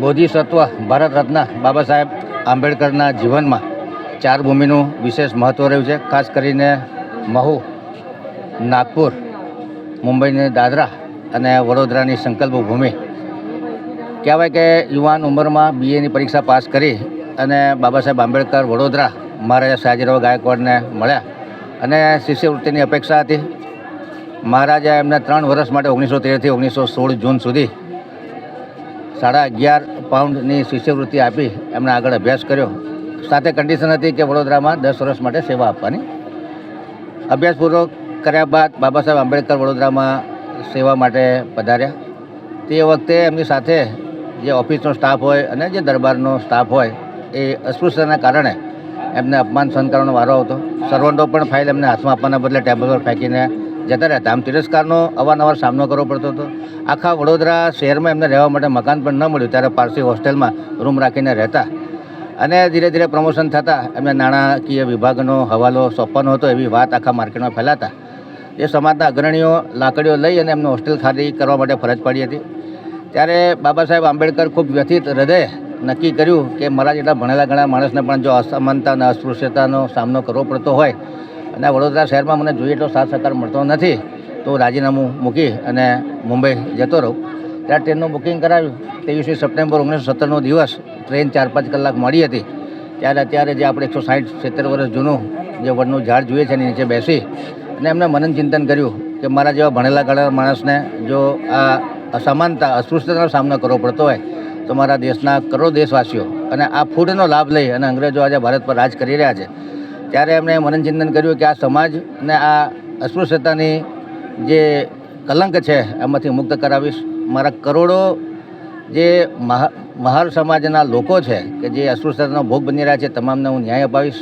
બોધિસત્વ ભારત રત્ન બાબા સાહેબ આંબેડકરના જીવનમાં ચાર ભૂમિનું વિશેષ મહત્ત્વ રહ્યું છે. ખાસ કરીને મહુ, નાગપુર, મુંબઈની દાદરા અને વડોદરાની સંકલ્પ ભૂમિ કહેવાય કે યુવાન ઉંમરમાં બીએની પરીક્ષા પાસ કરી અને બાબા સાહેબ આંબેડકર વડોદરા મહારાજા સાજીરાવ ગાયકવાડને મળ્યા અને શિષ્યવૃત્તિની અપેક્ષા હતી. મહારાજા એમને ત્રણ વર્ષ માટે ઓગણીસો તેરથી ઓગણીસો સોળ જૂન સુધી સાડા અગિયાર પાઉન્ડની શિષ્યવૃત્તિ આપી એમણે આગળ અભ્યાસ કર્યો. સાથે કન્ડિશન હતી કે વડોદરામાં દસ વર્ષ માટે સેવા આપવાની. અભ્યાસ પૂરો કર્યા બાદ બાબા સાહેબ આંબેડકર વડોદરામાં સેવા માટે પધાર્યા. તે વખતે એમની સાથે જે ઓફિસનો સ્ટાફ હોય અને જે દરબારનો સ્ટાફ હોય એ અસ્પૃશ્યતાના કારણે એમને અપમાન સહન કરવાનો વારો આવતો. સર્વન્ટો પણ ફાઇલ એમને હાથમાં આપવાના બદલે ટેબલ પર ફેંકીને જતા રહેતા આમ તિરસ્કારનો અવારનવાર સામનો કરવો પડતો હતો. આખા વડોદરા શહેરમાં એમને રહેવા માટે મકાન પણ ન મળ્યું ત્યારે પારસી હોસ્ટેલમાં રૂમ રાખીને રહેતા. અને ધીરે ધીરે પ્રમોશન થતાં એમને નાણાકીય વિભાગનો હવાલો સોંપવાનો હતો એવી વાત આખા માર્કેટમાં ફેલાતા. એ સમાજના અગ્રણીઓ લાકડીઓ લઈ અને એમને હોસ્ટેલ ખાલી કરવા માટે ફરજ પડી હતી. ત્યારે બાબા સાહેબ આંબેડકર ખૂબ વ્યથિત હૃદય નક્કી કર્યું કે મારા જેટલા ભણેલા ઘણા માણસને પણ જો અસમાનતા અને અસ્પૃશ્યતાનો સામનો કરવો પડતો હોય અને વડોદરા શહેરમાં મને જોઈએ એટલો સાથ સહકાર મળતો નથી, તો રાજીનામું મૂકી અને મુંબઈ જતો રહું. ત્યારે ટ્રેનનું બુકિંગ કરાવ્યું, ત્રેવીસમી સપ્ટેમ્બર ઓગણીસો સત્તરનો દિવસ, ટ્રેન ચાર પાંચ કલાક મળી હતી. ત્યારે અત્યારે જે આપણે એકસો સાઠ સિત્તેર વર્ષ જૂનું જે વડનું ઝાડ જોઈએ છે એની નીચે બેસી, અને એમને મનન ચિંતન કર્યું કે મારા જેવા ભણેલા ગણેલા માણસને જો આ અસમાનતા, અસ્પૃશ્યતાનો સામનો કરવો પડતો હોય, તો મારા દેશના કરોડો દેશવાસીઓ અને આ ફૂડનો લાભ લઈ અને અંગ્રેજો આજે ભારત પર રાજ કરી રહ્યા છે. ત્યારે એમણે મનન ચિંતન કર્યું કે આ સમાજને આ અસ્પૃશ્યતાની જે કલંક છે, એમાંથી મુક્ત કરાવીશ. મારા કરોડો જે મહા મહાર સમાજના લોકો છે, કે જે અસ્પૃશ્યતાનો ભોગ બની રહ્યા છે, તમામને હું ન્યાય અપાવીશ.